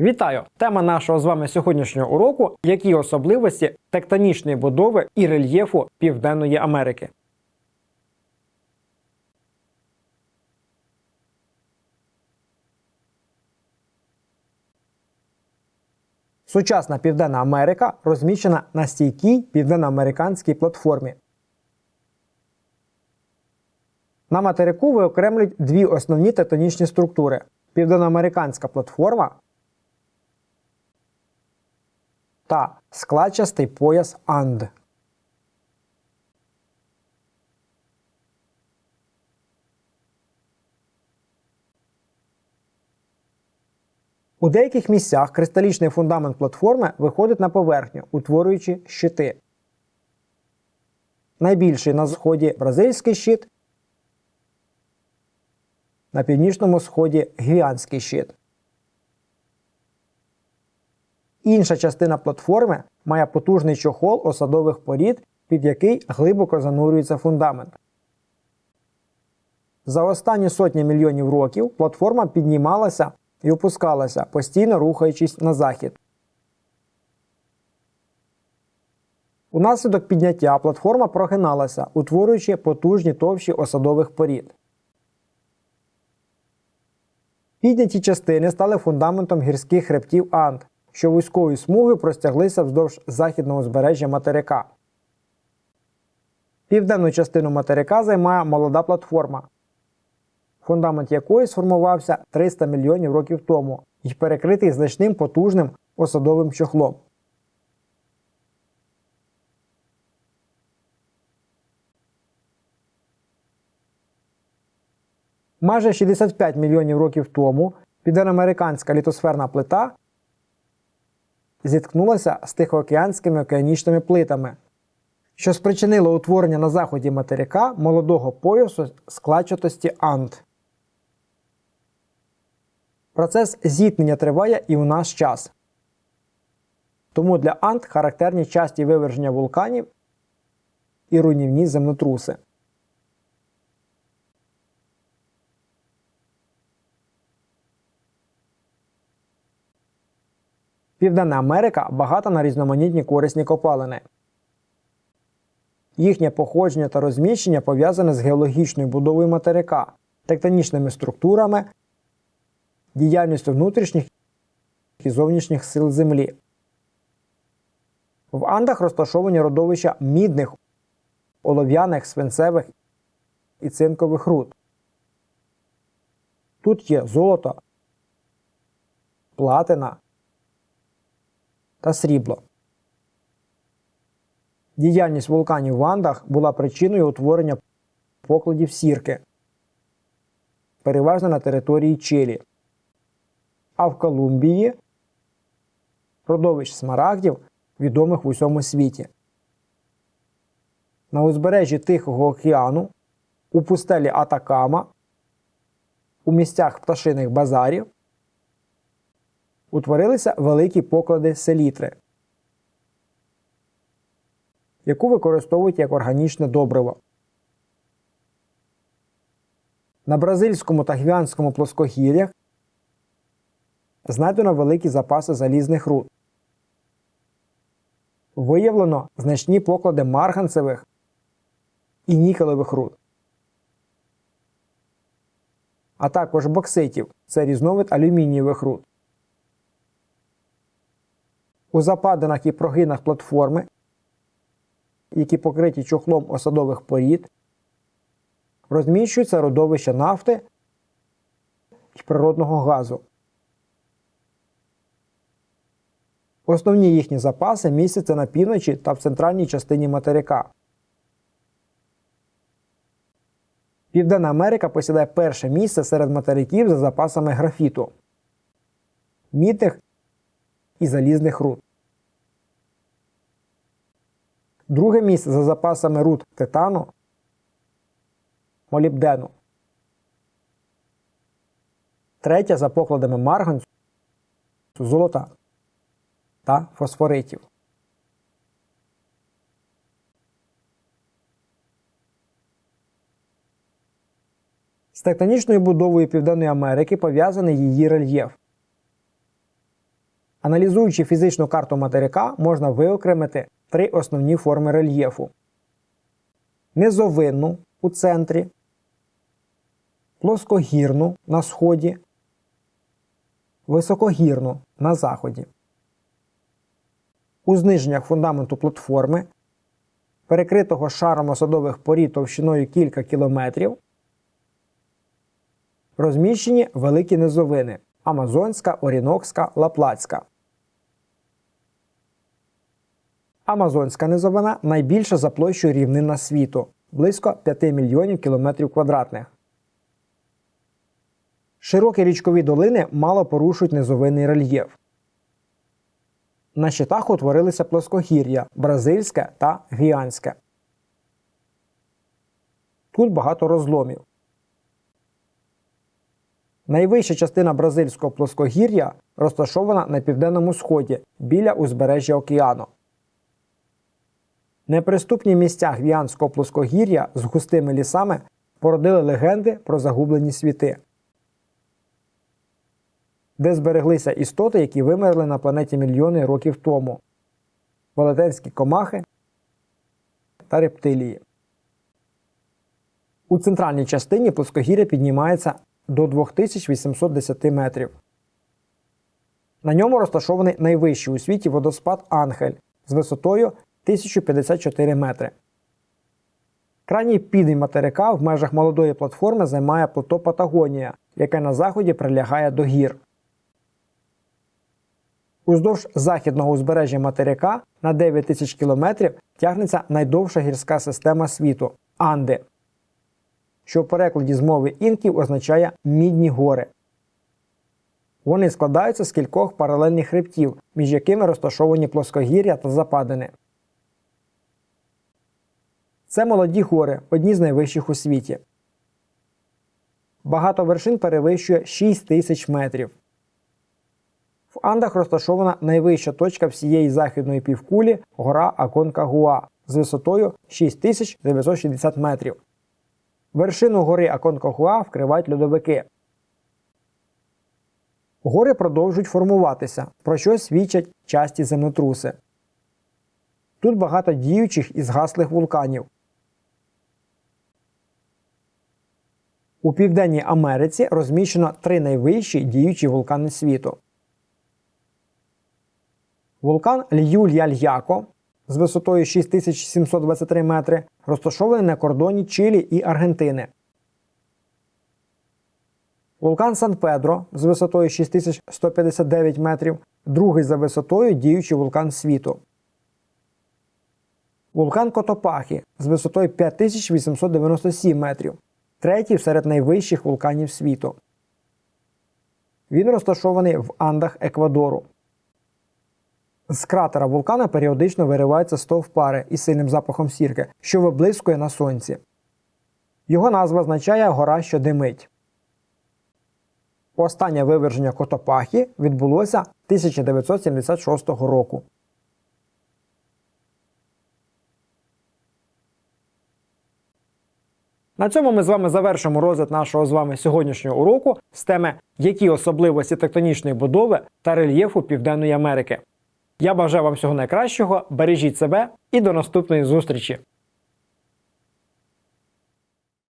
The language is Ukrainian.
Вітаю! Тема нашого з вами сьогоднішнього уроку які особливості тектонічної будови і рельєфу Південної Америки. Сучасна Південна Америка розміщена на стійкій південноамериканській платформі. На материку виокремлюють дві основні тектонічні структури: південноамериканська платформа та складчастий пояс Анд. У деяких місцях кристалічний фундамент платформи виходить на поверхню, утворюючи щити. Найбільший на сході бразильський щит, на північному сході гвіанський щит. Інша частина платформи має потужний чохол осадових порід, під який глибоко занурюється фундамент. За останні сотні мільйонів років платформа піднімалася і опускалася, постійно рухаючись на захід. Унаслідок підняття платформа прогиналася, утворюючи потужні товщі осадових порід. Підняті частини стали фундаментом гірських хребтів Анд, що вузькою смугою простяглися вздовж західного узбережжя материка. Південну частину материка займає молода платформа, фундамент якої сформувався 300 мільйонів років тому і перекритий значним потужним осадовим чохлом. Майже 65 мільйонів років тому південноамериканська літосферна плита зіткнулася з тихоокеанськими океанічними плитами, що спричинило утворення на заході материка молодого поясу складчатості Анд. Процес зіткнення триває і у наш час. Тому для Анд характерні часті виверження вулканів і руйнівні землетруси. Південна Америка багата на різноманітні корисні копалини. Їхнє походження та розміщення пов'язане з геологічною будовою материка, тектонічними структурами, діяльністю внутрішніх і зовнішніх сил Землі. В Андах розташовані родовища мідних, олов'яних, свинцевих і цинкових руд. Тут є золото, платина та срібло. Діяльність вулканів в Андах була причиною утворення покладів сірки, переважно на території Чилі. А в Колумбії родовищ смарагдів, відомих в усьому світі. На узбережжі Тихого океану, у пустелі Атакама, у місцях пташиних базарів утворилися великі поклади селітри, яку використовують як органічне добриво. На бразильському та гвіанському плоскогір'ях знайдено великі запаси залізних руд. Виявлено значні поклади марганцевих і нікелевих руд, а також бокситів це різновид алюмінієвих руд. У западинах і прогинах платформи, які покриті чохлом осадових порід, розміщуються родовища нафти і природного газу. Основні їхні запаси містяться на півночі та в центральній частині материка. Південна Америка посідає перше місце серед материків за запасами графіту, мідних і залізних руд. Друге місце за запасами руд титану, молібдену. Третє за покладами марганцю, золота та фосфоритів. З тектонічною будовою Південної Америки пов'язаний її рельєф. Аналізуючи фізичну карту материка, можна виокремити три основні форми рельєфу: низовинну у центрі, плоскогірну на сході, високогірну на заході. У зниженнях фундаменту платформи, перекритого шаром осадових порід товщиною кілька кілометрів, розміщені великі низовини Амазонська, Орінокська, Лаплацька. Амазонська низовина найбільша за площею рівнина світу близько 5 мільйонів кілометрів квадратних. Широкі річкові долини мало порушують низовинний рельєф. На щитах утворилися плоскогір'я Бразильське та Гвіанське. Тут багато розломів. Найвища частина бразильського плоскогір'я розташована на південному сході біля узбережжя океану. Неприступні місця гвіанського плоскогір'я з густими лісами породили легенди про загублені світи, де збереглися істоти, які вимерли на планеті мільйони років тому велетенські комахи та рептилії. У центральній частині плоскогір'я піднімається до 2810 метрів. На ньому розташований найвищий у світі водоспад Ангель з висотою 1054 метри. Крайній південь материка в межах молодої платформи займає плато Патагонія, яке на заході прилягає до гір. Уздовж західного узбережжя материка на 9 тисяч кілометрів тягнеться найдовша гірська система світу Анди, що в перекладі з мови інків означає мідні гори. Вони складаються з кількох паралельних хребтів, між якими розташовані плоскогір'я та западини. Це молоді гори, одні з найвищих у світі. Багато вершин перевищує 6 тисяч метрів. В Андах розташована найвища точка всієї західної півкулі гора Аконкагуа з висотою 6960 метрів. Вершину гори Аконкагуа вкривають льодовики. Гори продовжують формуватися, про що свідчать часті землетруси. Тут багато діючих і згаслих вулканів. У Південній Америці розміщено три найвищі діючі вулкани світу. Вулкан Льюль-Яльяко з висотою 6723 метри розташований на кордоні Чилі і Аргентини. Вулкан Сан-Педро з висотою 6159 метрів, другий за висотою діючий вулкан світу. Вулкан Котопахі з висотою 5897 метрів, третій серед найвищих вулканів світу. Він розташований в Андах Еквадору. З кратера вулкана періодично виривається стовп пари із сильним запахом сірки, що виблискує на сонці. Його назва означає гора, що димить. Останнє виверження Котопахі відбулося 1976 року. На цьому ми з вами завершимо розгляд нашого з вами сьогоднішнього уроку з теми які особливості тектонічної будови та рельєфу Південної Америки. Я бажаю вам всього найкращого, бережіть себе і до наступної зустрічі!